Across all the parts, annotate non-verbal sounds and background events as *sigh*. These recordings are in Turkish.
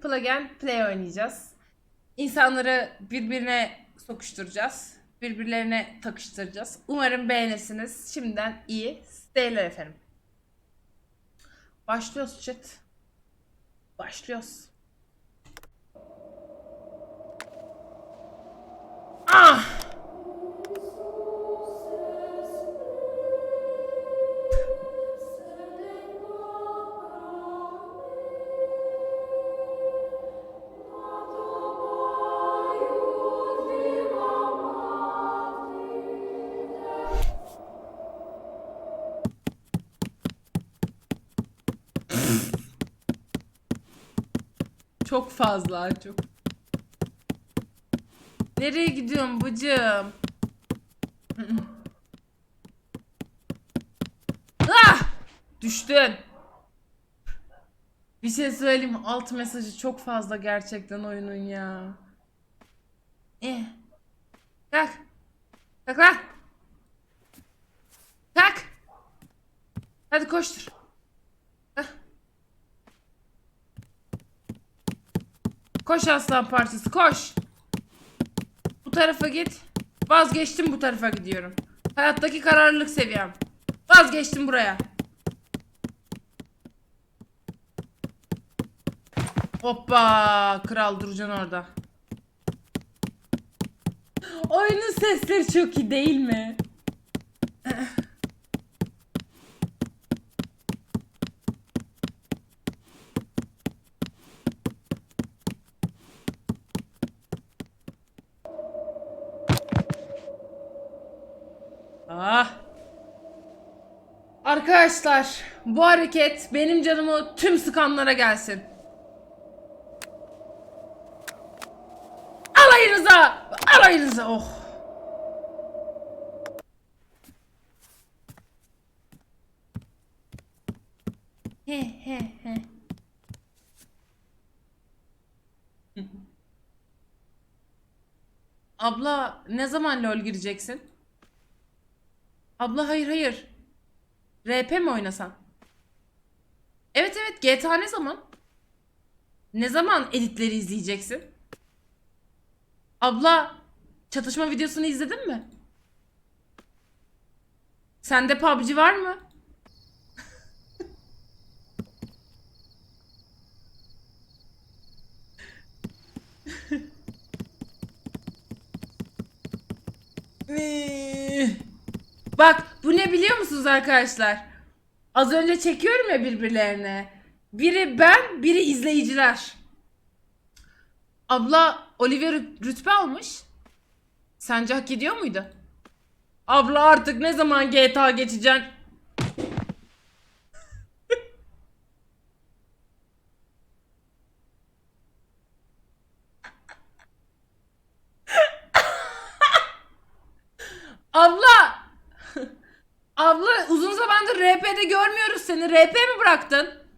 Plug and Play oynayacağız. İnsanları birbirine sokuşturacağız. Birbirlerine takıştıracağız. Umarım beğenirsiniz. Şimdiden iyi seyirler efendim. Başlıyoruz chat. Başlıyoruz. Ah! Çok fazla çok. Nereye gidiyorsun bıcım? *laughs* ah! Düştün. Bir şey söyleyeyim alt mesajı çok fazla gerçekten oyunun ya. Eh. Kalk. Kalk lan. Kalk. Hadi koştur. Koş aslan parçası koş. Bu tarafa git. Vazgeçtim bu tarafa gidiyorum. Hayattaki kararlılık seviyem. Vazgeçtim buraya. Hoppa! Kral duracaksın orada. Oyunun sesleri çok iyi değil mi? Ah. Arkadaşlar bu hareket benim canımı tüm sıkanlara gelsin. Alayınıza! Alayınıza! Oh! He he he. Abla ne zaman LoL gireceksin? Abla hayır hayır. RP mi oynasan? Evet evet GTA ne zaman? Ne zaman editleri izleyeceksin? Abla çatışma videosunu izledin mi? Sende PUBG var mı? *laughs* Bak bu ne biliyor musunuz arkadaşlar? Az önce çekiyorum ya birbirlerine. Biri ben, biri izleyiciler. Abla Olivia rü- rütbe almış. Sence hak ediyor muydu? Abla artık ne zaman GTA geçeceksin? *laughs* Abla! RP'de görmüyoruz seni. RP mi bıraktın?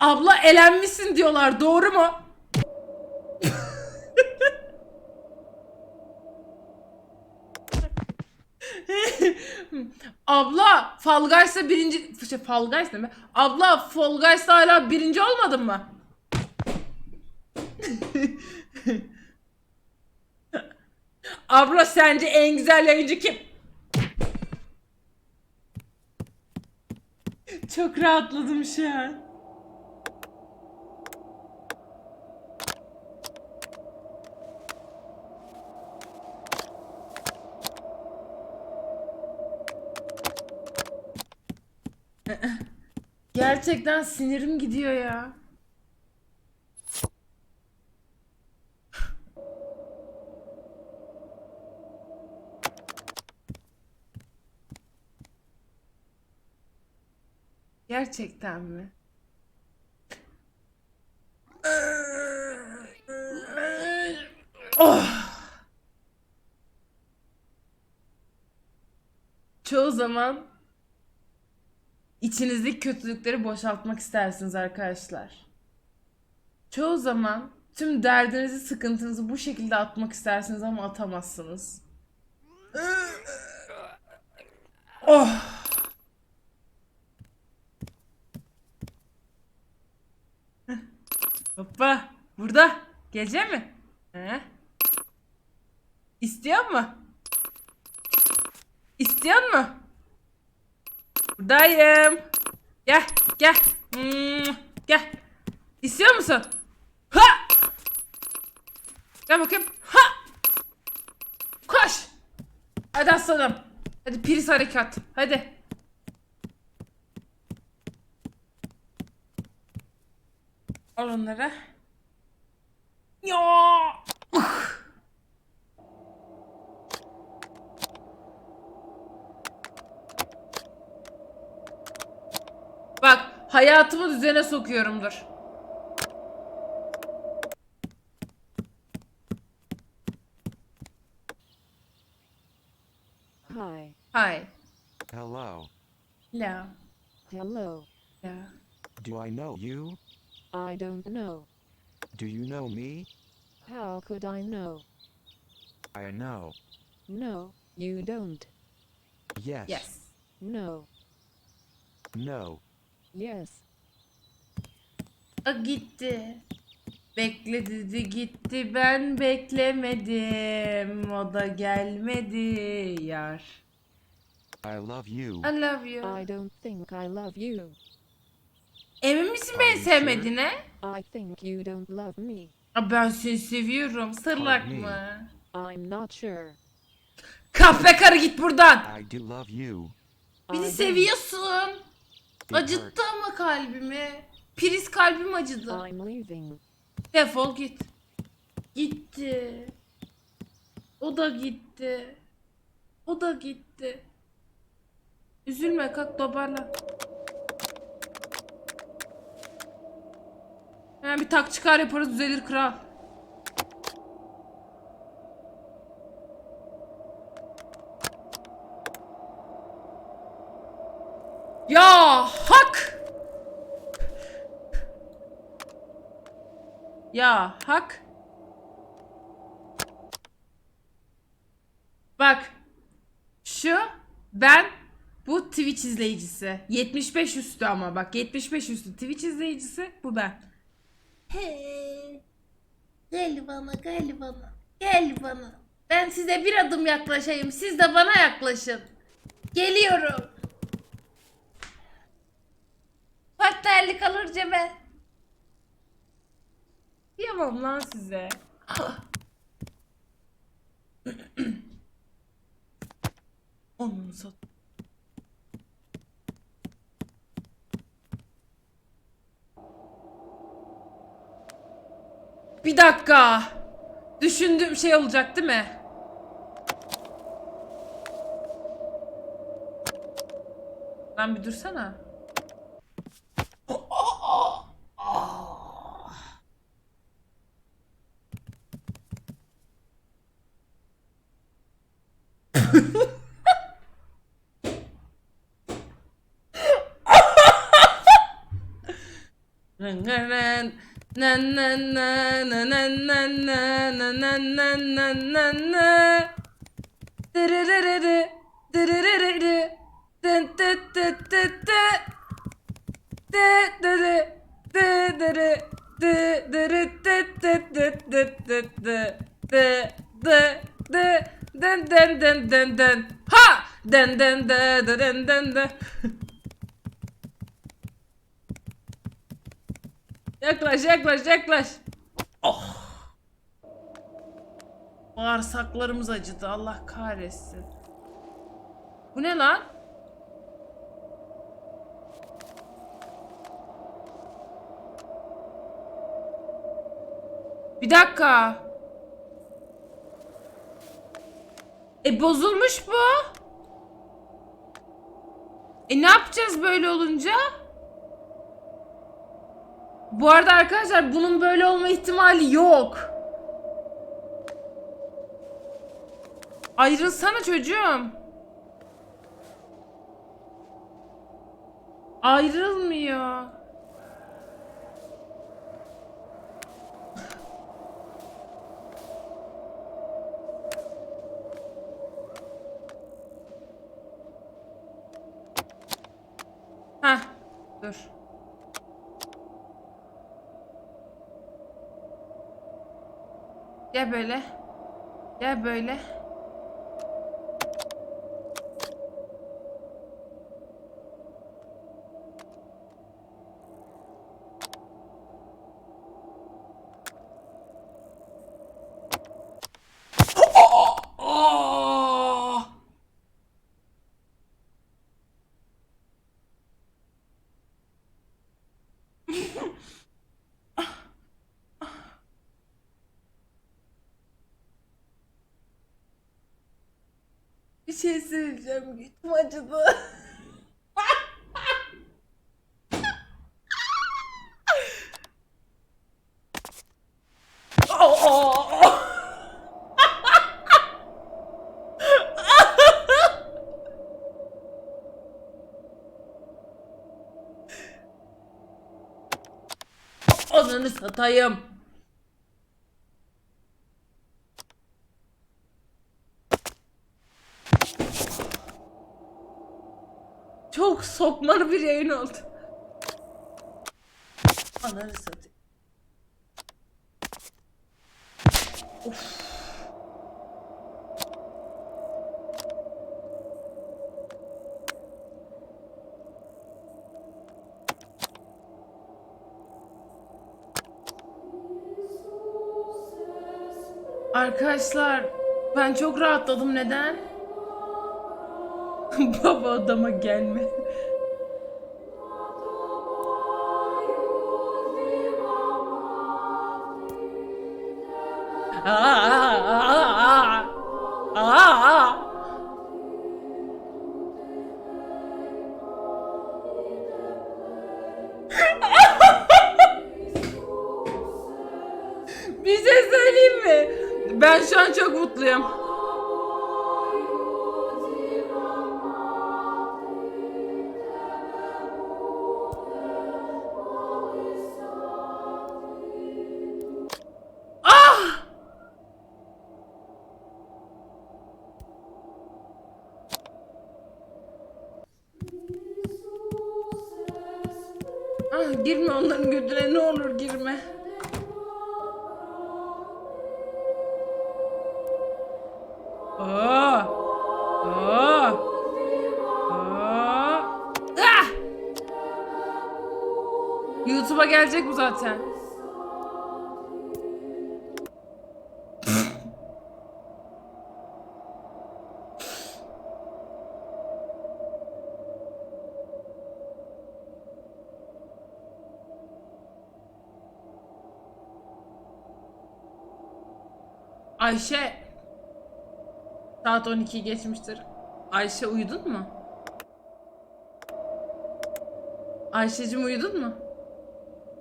Abla elenmişsin diyorlar. Doğru mu? Abla Fall Guys'ta birinci... Şey, Fall Guys ne mi? Abla Fall Guys'ta hala birinci olmadın mı? *laughs* Abla sence en güzel yayıncı kim? Çok rahatladım şu an. Gerçekten sinirim gidiyor ya. Gerçekten mi? Oh. Çoğu zaman içinizdeki kötülükleri boşaltmak istersiniz arkadaşlar. Çoğu zaman tüm derdinizi, sıkıntınızı bu şekilde atmak istersiniz ama atamazsınız. Oh. Hoppa. Burada. Gece mi? He? İstiyor mu? İstiyor mu? Buradayım. Gel, gel. Hmm, gel. İstiyor musun? Ha! Gel bakayım. Ha! Koş. Hadi aslanım. Hadi priz harekat. Hadi. Al onları. Ya! Bak hayatımı düzene sokuyorumdur. Hi. Hi. Hello. La. Hello. La. Do I know you? I don't know. Do you know me? How could I know? I know. No, you don't. Yes. Yes. No. No. Yes. A gitti. Bekledi de gitti ben beklemedim. O da gelmedi yar. I love you. I love you. I don't think I love you. Emin misin beni sevmediğine? I think you don't love me. Aa, Ben seni seviyorum. Sırlak mı? I'm not sure. Kahpe karı git buradan. I do love you. Beni I don't. seviyorsun. Acıttı ama kalbimi. Priz kalbim acıdı. I'm leaving. Defol git. Gitti. O da gitti. O da gitti. Üzülme kalk toparlan. Hemen bir tak çıkar yaparız düzelir kral. Ya hak! Ya hak. Bak. Şu ben bu Twitch izleyicisi. 75 üstü ama bak 75 üstü Twitch izleyicisi bu ben. He. Gel bana gel bana. Gel bana. Ben size bir adım yaklaşayım. Siz de bana yaklaşın. Geliyorum. Partnerlik alır cebe. Yapamam lan size. *clears throat* Onun sat. Bir dakika. Düşündüğüm şey olacak değil mi? Lan bir dursana. Ha! Den den de de den den de. Yaklaş yaklaş yaklaş. Oh. Bağırsaklarımız acıdı Allah kahretsin. Bu ne lan? Bir dakika. E bozulmuş bu. E ne yapacağız böyle olunca? Bu arada arkadaşlar bunun böyle olma ihtimali yok. Ayrılsana çocuğum. Ayrılmıyor. Heh, dur. Gel böyle. Gel böyle. Aa! Bir şey söyleyeceğim. Götüm acıdı. Ananı satayım. Çok sokmalı bir yayın oldu. Ananı. Arkadaşlar ben çok rahatladım neden? *laughs* Baba adama gelme. Aa, girme onların gödüne ne olur girme. Aa! Aa! Aa! Ah! YouTube'a gelecek bu zaten. Ayşe Saat 12 geçmiştir. Ayşe uyudun mu? Ayşe'cim uyudun mu?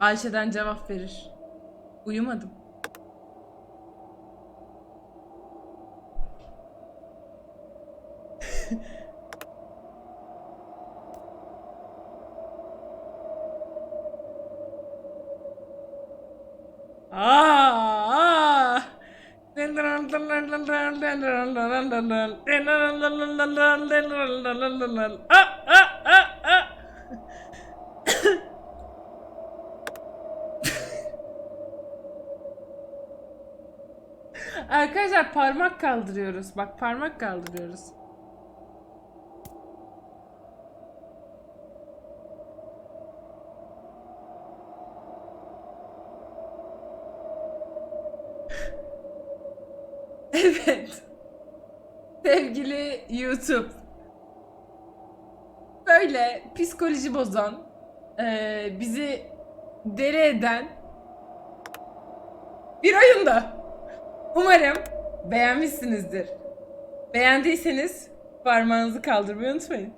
Ayşe'den cevap verir. Uyumadım. *laughs* Aa! Arkadaşlar parmak kaldırıyoruz. Bak parmak kaldırıyoruz. *laughs* Evet. Sevgili YouTube. Böyle psikoloji bozan, eee, bizi deli eden bir oyunda. Umarım beğenmişsinizdir. Beğendiyseniz parmağınızı kaldırmayı unutmayın.